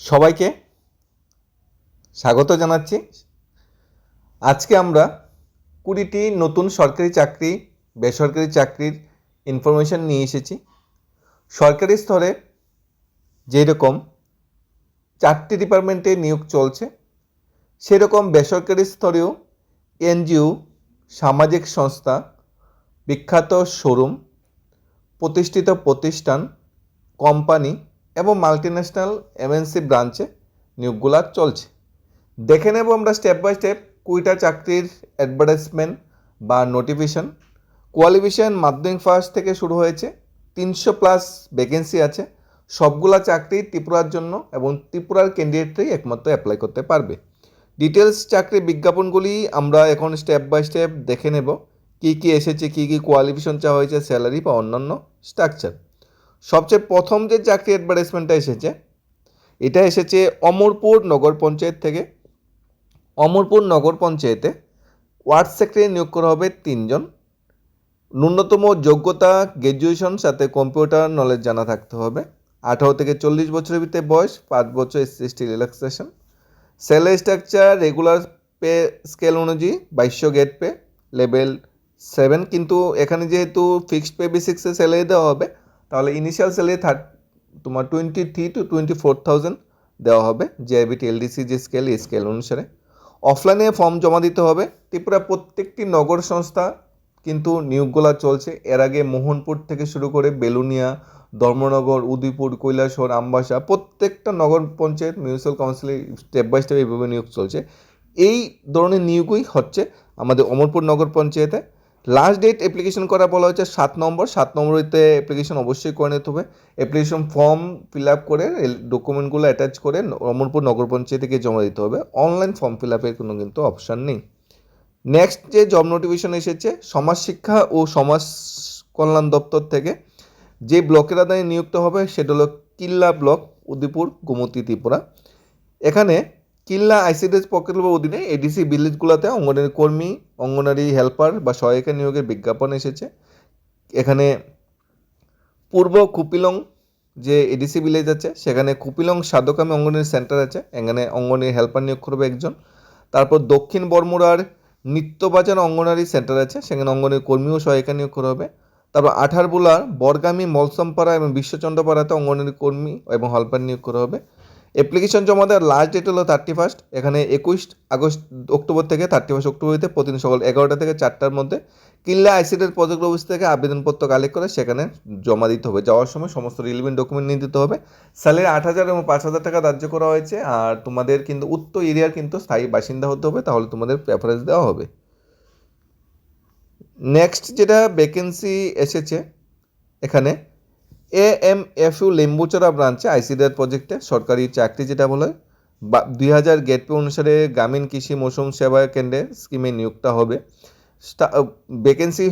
সবাইকে স্বাগত জানাচ্ছি। আজকে আমরা কুড়িটি নতুন সরকারি চাকরি, বেসরকারি চাকরির ইনফরমেশন নিয়ে এসেছি। সরকারি স্তরে যেরকম চারটি ডিপার্টমেন্টে নিয়োগ চলছে, সেরকম বেসরকারি স্তরেও এনজিও, সামাজিক সংস্থা, বিখ্যাত শোরুম, প্রতিষ্ঠিত প্রতিষ্ঠান, কোম্পানি এবং মাল্টিন্যাশনাল এমএনসি ব্রাঞ্চে নিয়োগগুলো চলছে। দেখে নেব আমরা স্টেপ বাই স্টেপ কুইটা চাকরির অ্যাডভার্টাইজমেন্ট বা নোটিফিকেশন কোয়ালিফিকেশন মাধ্যমিক ফার্স্ট থেকে শুরু হয়েছে, তিনশো প্লাস ভ্যাকেন্সি আছে। সবগুলা চাকরি ত্রিপুরার জন্য এবং ত্রিপুরার ক্যান্ডিডেটরাই একমাত্র অ্যাপ্লাই করতে পারবে। ডিটেলস চাকরি বিজ্ঞাপনগুলি আমরা এখন স্টেপ বাই স্টেপ দেখে নেব। কী কী এসেছে, কী কী কোয়ালিফিকেশন চাওয়া হয়েছে স্যালারি বা অন্যান্য স্ট্রাকচার সবচেয়ে প্রথম যে চাকরি অ্যাডভার্টাইজমেন্টটা এসেছে, এটা এসেছে অমরপুর নগর পঞ্চায়েত থেকে। অমরপুর নগর পঞ্চায়েতে ওয়ার্ড সেক্রেটারি নিয়োগ করা হবে তিনজন। ন্যূনতম যোগ্যতা গ্র্যাজুয়েশন সাথে কম্পিউটার নলেজ জানা থাকতে হবে। আঠারো থেকে চল্লিশ বছরের ভিতরে বয়স, পাঁচ বছর S ST relaxation salary structure regular pay scale অনুযায়ী বাইশশো গেট পে লেভেল সেভেন কিন্তু এখানে যেহেতু ফিক্সড পে বেসিক্সে স্যালারি দেওয়া হবে তাহলে ইনিশিয়াল স্যালারি থার্ট তোমার twenty three two twenty four thousand দেওয়া হবে জেআইবিটি এলডিসি যে স্কেল এই স্কেল অনুসারে। অফলাইনে ফর্ম জমা দিতে হবে। ত্রিপুরা প্রত্যেকটি নগর সংস্থা কিন্তু নিয়োগগুলো চলছে। এর আগে মোহনপুর থেকে শুরু করে বেলুনিয়া, ধর্মনগর, উদয়পুর, কৈলাসহর, আমবাসা প্রত্যেকটা নগর পঞ্চায়েত মিউনিসিপ্যাল কাউন্সিলে স্টেপ বাই স্টেপ এইভাবে নিয়োগ চলছে। এই ধরনের নিয়োগই হচ্ছে আমাদের অমরপুর নগর পঞ্চায়েতে। লাস্ট ডেট অ্যাপ্লিকেশন করা বলা হচ্ছে সাত নম্বর। সাত নম্বরেতে অ্যাপ্লিকেশন অবশ্যই করে নিতে হবে। অ্যাপ্লিকেশন ফর্ম ফিল আপ করে ডকুমেন্টগুলো অ্যাটাচ করে অমরপুর নগর পঞ্চায়েতে গিয়ে জমা দিতে হবে। অনলাইন ফর্ম ফিল আপের কোনো কিন্তু অপশান নেই। নেক্সট যে জব নোটিফিকেশন এসেছে সমাজ শিক্ষা ও সমাজ কল্যাণ দপ্তর থেকে যে ব্লকের আদায়ে নিযুক্ত হবে, সেটা হলো কিল্লা ব্লক উদয়পুর, গোমতী, ত্রিপুরা। এখানে কিল্লা আইসিডিএস প্রকল্পের অধীনে এডিসি ভিলেজগুলোতে অঙ্গনারী কর্মী, অঙ্গনারী হেল্পার বা সহায়িকা নিয়োগের বিজ্ঞাপন এসেছে। এখানে পূর্ব কুপিলং যে এডিসি ভিলেজ আছে, সেখানে কুপিলং সাধকামী অঙ্গনারী সেন্টার আছে, এখানে অঙ্গনারী হেল্পার নিয়োগ করবে একজন। তারপর দক্ষিণ বর্মুরার নিত্যবাজার অঙ্গনারী সেন্টার আছে, সেখানে অঙ্গনারী কর্মী ও সহায়িকা নিয়োগ করা হবে। তারপর আঠারবোলার বরগামী মলসমপাড়া এবং বিশ্বচন্দ্রপাড়াতে অঙ্গনারী কর্মী এবং হেল্পার নিয়োগ করা হবে। অ্যাপ্লিকেশন জমা দেওয়ার লাস্ট ডেট হলো থার্টি ফার্স্ট এখানে একুশ আগস্ট, অক্টোবর থেকে থার্টি ফার্স্ট অক্টোবরতে প্রতিদিন সকাল এগারোটা থেকে চারটার মধ্যে কিল্লা আইসিডের প্রজেক্ট অফিস থেকে আবেদনপত্র কালেক্ট করে সেখানে জমা দিতে হবে। যাওয়ার সময় সমস্ত রিলিভেন্ট ডকুমেন্ট নিয়ে দিতে হবে। স্যালারি আট হাজার এবং পাঁচ হাজার টাকা ধার্য করা হয়েছে। আর তোমাদের কিন্তু উত্তর এরিয়ার কিন্তু স্থায়ী বাসিন্দা হতে হবে, তাহলে তোমাদের প্রেফারেন্স দেওয়া হবে। নেক্সট যেটা ভ্যাকেন্সি এসেছে, এখানে A M F U Lembucherra ব্রাঞ্চে আইসিডিআর প্রজেক্টে সরকারি চাকরি যেটা বলে বা দুই হাজার গেট পে অনুসারে গ্রামীণ কৃষি মৌসুম সেবা কেন্দ্রে স্কিমে নিয়োগটা হবে। ভ্যাকেন্সি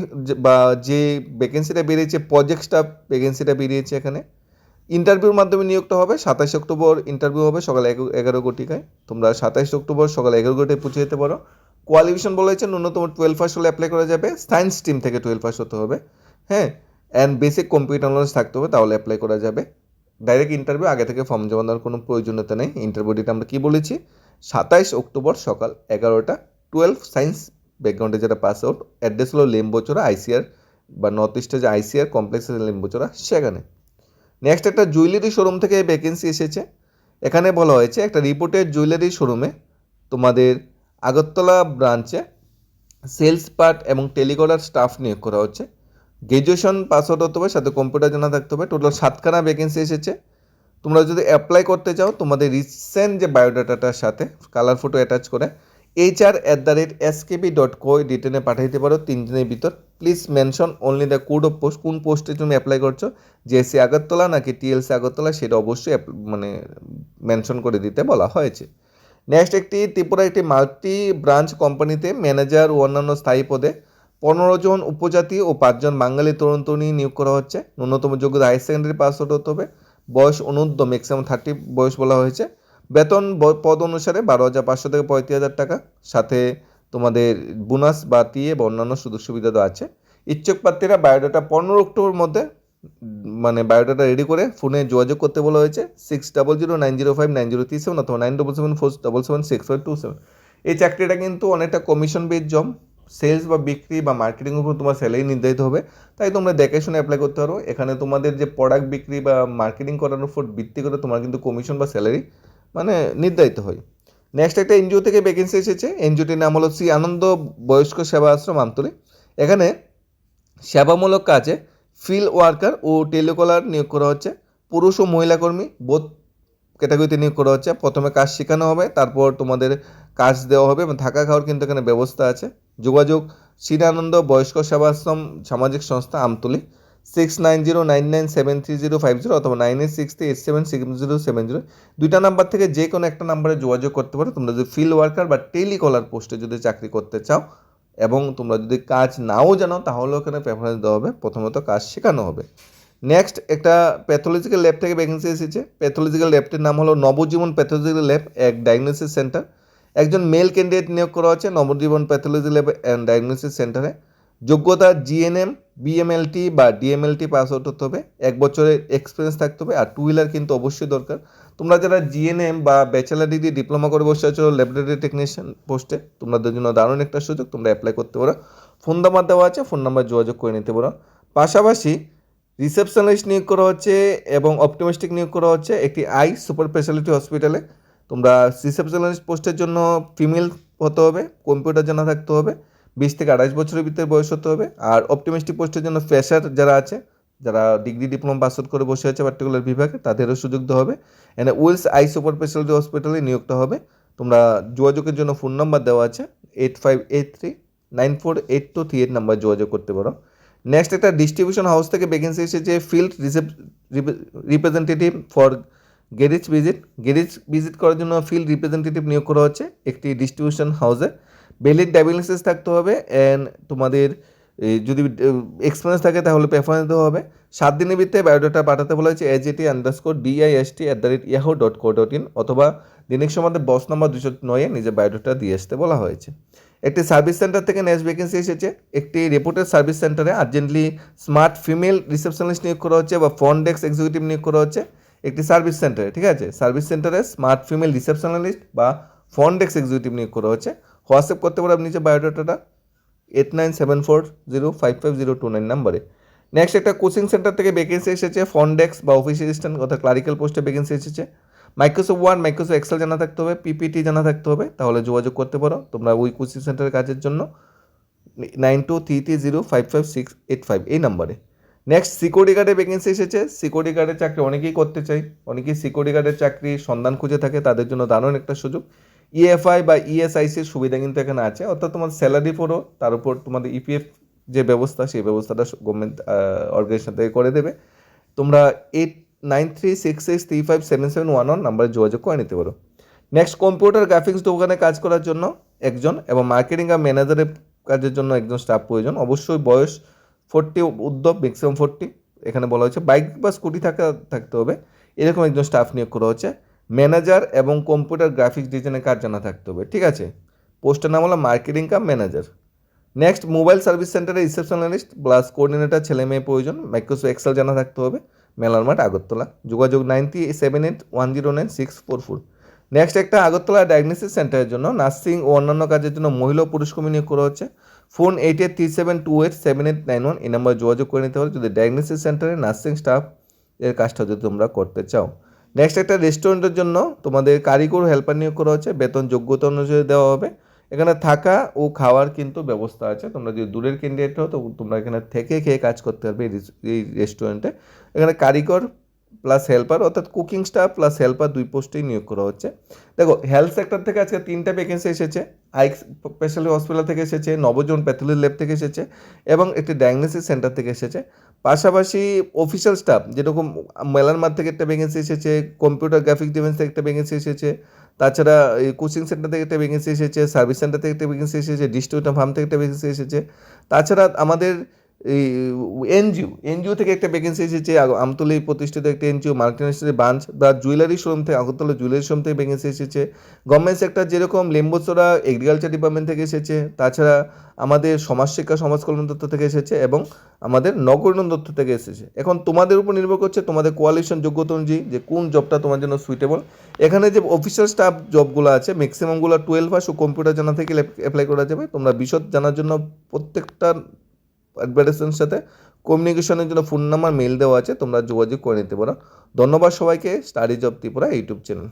বা যে ভ্যাকেন্সিটা বেরিয়েছে প্রজেক্ট স্টাফ ভ্যাকেন্সিটা বেরিয়েছে এখানে। ইন্টারভিউর মাধ্যমে নিয়োগটা হবে, সাতাশ অক্টোবর ইন্টারভিউ হবে সকাল এগারো কোটিকায় তোমরা সাতাশ অক্টোবর সকাল এগারো কোটিতে পৌঁছে যেতে পারো। কোয়ালিফিকেশন বলেছে ন্যূনতম টুয়েলভ ফার্স্ট হলে অ্যাপ্লাই করা যাবে। সায়েন্স স্ট্রিম থেকে টুয়েলভ ফার্স্ট হতে হবে। হ্যাঁ অ্যান্ড বেসিক কম্পিউটার নলেজ থাকতে হবে, তাহলে অ্যাপ্লাই করা যাবে। ডাইরেক্ট ইন্টারভিউ আগে থেকে ফর্ম জমা দেওয়ার কোনো প্রয়োজনীয়তা নেই। ইন্টারভিউ ডেট আমরা কী বলেছি? সাতাইশ অক্টোবর সকাল এগারোটা। টুয়েলভ সায়েন্স ব্যাকগ্রাউন্ডে যেটা পাস আউট অ্যাড্রেস হলো লেম্বোচোরা আইসিআর বা নর্থ ইস্টে যে আইসিআর কমপ্লেক্স লেম্বোচোরা, সেখানে। নেক্সট একটা জুয়েলারি শোরুম থেকে ভ্যাকেন্সি এসেছে। এখানে বলা হয়েছে, একটা রিপোর্টের জুয়েলারি শোরুমে তোমাদের আগরতলা ব্রাঞ্চে সেলস পার্ট এবং টেলিকলার স্টাফ নিয়োগ করা হচ্ছে। গ্র্যাজুয়েশন পাস আউট হতে হবে, সাথে কম্পিউটার জানা থাকতে হবে। টোটাল সাতখানা ভ্যাকেন্সি এসেছে। তোমরা যদি অ্যাপ্লাই করতে চাও, তোমাদের রিসেন্ট যে বায়োডাটাটার সাথে কালার ফটো অ্যাটাচ করে H R at the rate S KB dot co রিটেনে পাঠাইতে পারো তিন দিনের ভিতর। Please mention only the code of post কোন পোস্টে তুমি অ্যাপ্লাই করছ জেসি আগরতলা নাকি টিএলসি আগরতলা, সেটা অবশ্যই মানে মেনশন করে দিতে বলা হয়েছে। নেক্সট একটি ত্রিপুরা একটি মাল্টি ব্রাঞ্চ কোম্পানিতে ম্যানেজার ও অন্যান্য স্থায়ী পদে পনেরো জন উপজাতি ও পাঁচজন বাঙালি তরুণ তরুণী নিয়োগ করা হচ্ছে। ন্যূনতম যোগ্যতা হায়ার সেকেন্ডারি পাস হতে হবে। বয়স অনূর্ধ্ব ম্যাক্সিমাম থার্টি বয়স বলা হয়েছে। বেতন পদ অনুসারে বারো হাজার পাঁচশো থেকে পঁয়ত্রিশ হাজার টাকা। সাথে তোমাদের বোনাস বা টিএ বা অন্যান্য সুযোগ সুবিধা তো আছে। ইচ্ছুক প্রার্থীরা বায়োডাটা পনেরো অক্টোবর মধ্যে মানে বায়োডাটা রেডি করে ফোনে যোগাযোগ করতে বলা হয়েছে। Six double zero nine zero five nine zero three seven অথবা nine double seven four double seven six five two seven এই চাকরিটা কিন্তু অনেকটা কমিশন বেস জব সেলস বা বিক্রি বা মার্কেটিংয়ের উপর তোমার স্যালারি নির্ধারিত হবে, তাই তোমরা দেখে শুনে অ্যাপ্লাই করতে পারো। এখানে তোমাদের যে প্রোডাক্ট বিক্রি বা মার্কেটিং করার উপর ভিত্তি করে তোমার কিন্তু কমিশন বা স্যালারি মানে নির্ধারিত হয়। নেক্সট একটা এনজিও থেকে ভ্যাকেন্সি এসেছে। এনজিওটির নাম হলো শ্রী আনন্দ বয়স্ক সেবা আশ্রম আমতলী। এখানে সেবামূলক কাজে ফিল্ড ওয়ার্কার ও টেলিকলার নিয়োগ করা হচ্ছে। পুরুষ ও মহিলা কর্মী বোধ ক্যাটাগরিতে নিয়োগ করা হচ্ছে। প্রথমে কাজ শেখানো হবে, তারপর তোমাদের কাজ দেওয়া হবে এবং থাকা খাওয়ার কিন্তু এখানে ব্যবস্থা আছে। যোগাযোগ, শ্রীরানন্দ বয়স্ক সেবাশ্রম সামাজিক সংস্থা Amtali six nine zero nine nine seven three zero five zero অথবা nine eight six three eight seven six zero seven zero দুইটা নাম্বার থেকে যে কোনো একটা নাম্বারে যোগাযোগ করতে পারো। তোমরা যদি ফিল্ড ওয়ার্কার বা টেলিকলার পোস্টে যদি চাকরি করতে চাও এবং তোমরা যদি কাজ নাও জানো, তাহলেও এখানে প্রেফারেন্স দেওয়া হবে। প্রথমত কাজ শেখানো হবে। নেক্সট একটা প্যাথোলজিক্যাল ল্যাব থেকে ভ্যাকেন্সি এসেছে। প্যাথোলজিক্যাল ল্যাবটির নাম হলো নবজীবন প্যাথোলজিক্যাল ল্যাব এক ডায়াগনোসিস সেন্টার একজন মেল ক্যান্ডিডেট নিয়োগ করা হচ্ছে Nabajiban pathology lab and diagnosis সেন্টারে যোগ্যতা জিএনএম বিএমএলটি বা ডিএমএলটি পাস আউট হতে হবে। এক বছরের এক্সপিরিয়েন্স থাকতে হবে আর টু হুইলার কিন্তু অবশ্যই দরকার। তোমরা যারা জিএনএম বা ব্যাচেলার ডিগ্রি ডিপ্লোমা করে বসে আছো ল্যাবরেটরি টেকনিশিয়ান পোস্টে তোমাদের জন্য দারুণ একটা সুযোগ, তোমরা অ্যাপ্লাই করতে পারো। ফোন নাম্বার দেওয়া আছে ফোন নাম্বার যোগাযোগ করে নিতে পারো। পাশাপাশি রিসেপশনিস্ট নিয়োগ করা হচ্ছে এবং অপটিমিস্টিক নিয়োগ করা হচ্ছে একটি আই সুপার স্পেশালিটি হসপিটালে তোমরা রিসেপশনিস্ট পোস্টের জন্য ফিমেল হতে হবে কম্পিউটার জানা থাকতে হবে, বিশ থেকে আঠাশ বছরের ভিতরে বয়স হতে হবে। আর অপটিমিস্টিক পোস্টের জন্য ফ্রেশার যারা আছে, যারা ডিগ্রি ডিপ্লোমা পাস করে বসে আছে পার্টিকুলার বিভাগে, তাদেরও সুযোগ দেওয়া হবে। এখানে উইলস আই সুপার স্পেশালিটি হসপিটালে নিয়োগটা হবে। তোমরা যোগাযোগের জন্য ফোন নাম্বার দেওয়া আছে eight five eight three nine four eight two three eight number যোগাযোগ করতে পারো। নেক্সট একটা ডিস্ট্রিবিউশন হাউস থেকে ভ্যাকেন্সি এসেছে field representative for garage visit garage visit করার জন্য ফিল্ড রিপ্রেজেন্টেটিভ নিয়োগ করা হচ্ছে একটি ডিস্ট্রিবিউশন হাউসে বেলিড ডায়াগনোসিস থাকতে হবে অ্যান্ড তোমাদের যদি এক্সপিরিয়েন্স থাকে তাহলে প্রেফারেন্স দেওয়া হবে। সাত দিনের ভিতরে বায়োডাটা পাঠাতে বলা হয়েছে H T underscore DIST at the rate Yahoo dot co dot in অথবা দিনের সমাধে বস নম্বর দুশো নয়ে নিজের বায়োডাটা দিয়ে আসতে বলা হয়েছে। একটি সার্ভিস সেন্টার থেকে নেক্সট ভ্যাকেন্সি এসেছে। একটি রিপোর্টের সার্ভিস সেন্টারে আর্জেন্টলি স্মার্ট ফিমেল রিসেপশনিস্ট নিয়োগ করা হচ্ছে বা ফ্রন্ট ডেস্ক এক্সিকিউটিভ নিয়োগ করা হচ্ছে একটি সার্ভিস সেন্টারে, ঠিক আছে? সার্ভিস সেন্টারে স্মার্ট ফিমেল রিসেপশনালিস্ট বা ফ্রন্ট ডেস্ক এক্সিকিউটিভ নিয়োগ করা হচ্ছে। হোয়াটসঅ্যাপ করতে পারো আপনি যে বায়োডাটাটা eight nine seven four zero five five zero two nine নাম্বারে। নেক্সট একটা কোচিং সেন্টার থেকে ভ্যাকেন্সি এসেছে ফ্রন্ট ডেস্ক বা অফিস অ্যাসিস্ট্যান্ট অর্থাৎ ক্লারিক্যাল পোস্টে ভ্যাকেন্সি এসেছে। মাইক্রোসফট ওয়ার্ড মাইক্রোসফট এক্সেল জানা থাকতে হবে পিপিটি জানা থাকতে হবে, তাহলে যোগাযোগ করতে পারো। তোমরা ওই কোচিং সেন্টারের কাজের জন্য nine two three three zero five five six eight five এই নাম্বারে নেক্সট সিকিউরিটি গার্ডে ভ্যাকেন্সি এসেছে। সিকিউরিটি গার্ডের চাকরি অনেকেই করতে চাই অনেকেই সিকিউরিটি গার্ডের চাকরি সন্ধান খুঁজে থাকে, তাদের জন্য দারুণ একটা সুযোগ। ইএফআই বা ইএসআইসির সুবিধা কিন্তু এখানে আছে। অর্থাৎ তোমার স্যালারি পড়ো তার উপর তোমাদের ইপিএফ যে ব্যবস্থা, সেই ব্যবস্থাটা গভর্নমেন্ট অর্গানাইজেশন থেকে করে দেবে। তোমরা eight nine three six six three five seven seven one one নাম্বারে যোগাযোগ করে নিতে পারো। নেক্সট কম্পিউটার গ্রাফিক্স দোকানে কাজ করার জন্য একজন এবং মার্কেটিং আর ম্যানেজারের কাজের জন্য একজন স্টাফ প্রয়োজন। অবশ্যই বয়স ফোরটি উদ্যোগ ম্যাক্সিমাম ফোরটি এখানে বলা হচ্ছে বাইক বা স্কুটি থাকা, থাকতে হবে। এরকম একজন স্টাফ নিয়োগ করা হচ্ছে। ম্যানেজার এবং কম্পিউটার গ্রাফিক্স ডিজাইনের কাজ জানা থাকতে হবে। ঠিক আছে? পোস্টের নাম হলো marketing cum manager next mobile service সেন্টারে রিসেপশনালিস্ট প্লাস কোঅর্ডিনেটর ছেলে মেয়ে প্রয়োজন। মাইক্রোসফট এক্সেল জানা থাকতে হবে। মেলার মাঠ, আগরতলা। যোগাযোগ nine three seven eight one zero nine six four four. Next একটা আগরতলা ডায়াগনোসিস সেন্টারের জন্য নার্সিং ও অন্যান্য কাজের জন্য মহিলা পুরুষ কর্মী নিয়োগ করা হচ্ছে। Phone eight eight three seven two eight seven eight nine one এই নাম্বার যোগাযোগ করে নিতে পারো। যদি ডায়াগনোসিস সেন্টারে নার্সিং স্টাফ এর কাজটা যদি তোমরা করতে চাও। নেক্সট একটা রেস্টুরেন্টের জন্য তোমাদের কারিগর হেল্পার নিয়োগ করা হচ্ছে। বেতন যোগ্যতা অনুযায়ী দেওয়া হবে। এখানে থাকা ও খাওয়ার কিন্তু ব্যবস্থা আছে। তোমরা যদি দূরের ক্যান্ডিডেট হও, তো তোমরা এখানে থেকে খেয়ে কাজ করতে পারবে এই রেস- এই রেস্টুরেন্টে এখানে কারিগর প্লাস হেল্পার অর্থাৎ কুকিং স্টাফ প্লাস হেল্পার দুই পোস্টেই নিয়োগ করা হচ্ছে। দেখো হেলথ সেক্টর থেকে আজকে তিনটা ভ্যাকেন্সি এসেছে। আই স্পেশালি হসপিটাল থেকে এসেছে, নবজন প্যাথোলজি ল্যাব থেকে এসেছে এবং একটি ডায়াগনোসিস সেন্টার থেকে এসেছে। পাশাপাশি অফিসিয়াল স্টাফ যেরকম মেলার মাঠ থেকে একটা ভ্যাকেন্সি এসেছে কম্পিউটার গ্রাফিক ডিভাইস থেকে একটা ভ্যাকেন্সি এসেছে তাছাড়া এই কোচিং সেন্টার থেকে একটা ভ্যাকেন্সি এসেছে সার্ভিস সেন্টার থেকে একটা ভ্যাকেন্সি এসেছে ডিস্ট্রিবিউটার ফার্ম থেকে একটা ভ্যাকেন্সি এসেছে। তাছাড়া আমাদের এই এনজিও এনজিও থেকে একটা ভ্যাকেন্সি এসেছে আমতলী প্রতিষ্ঠিত একটা এনজিও মাল্টিনেশনাল ব্রাঞ্চ বা জুয়েলারি শোরুম থেকে, আগরতলা জুয়েলারি শোরুম থেকে ভ্যাকেন্সি এসেছে। গভর্নমেন্ট সেক্টর যেরকম লেম্বুচড়া এগ্রিকালচার ডিপার্টমেন্ট থেকে এসেছে, তাছাড়া আমাদের সমাজ শিক্ষা, সমাজ কল্যাণ দপ্তর থেকে এসেছে এবং আমাদের নগরোন্নয়ন দপ্তর থেকে এসেছে। এখন তোমাদের উপর নির্ভর করছে তোমাদের কোয়ালিশন যোগ্যতা অনুযায়ী যে কোন জবটা তোমার জন্য সুইটেবল এখানে যে অফিসিয়াল স্টাফ জবগুলো আছে ম্যাক্সিমামগুলো টুয়েলভ পাস ও কম্পিউটার জানা থেকে অ্যাপ্লাই করা যাবে। তোমরা বিশদ জানার জন্য প্রত্যেকটা অ্যাডভার্টাইজমেন্টের সাথে কমিউনিকেশনের জন্য ফোন নাম্বার মেল দেওয়া আছে, তোমরা যোগাযোগ করে নিতে পারো। ধন্যবাদ সবাইকে studies of Tripura YouTube channel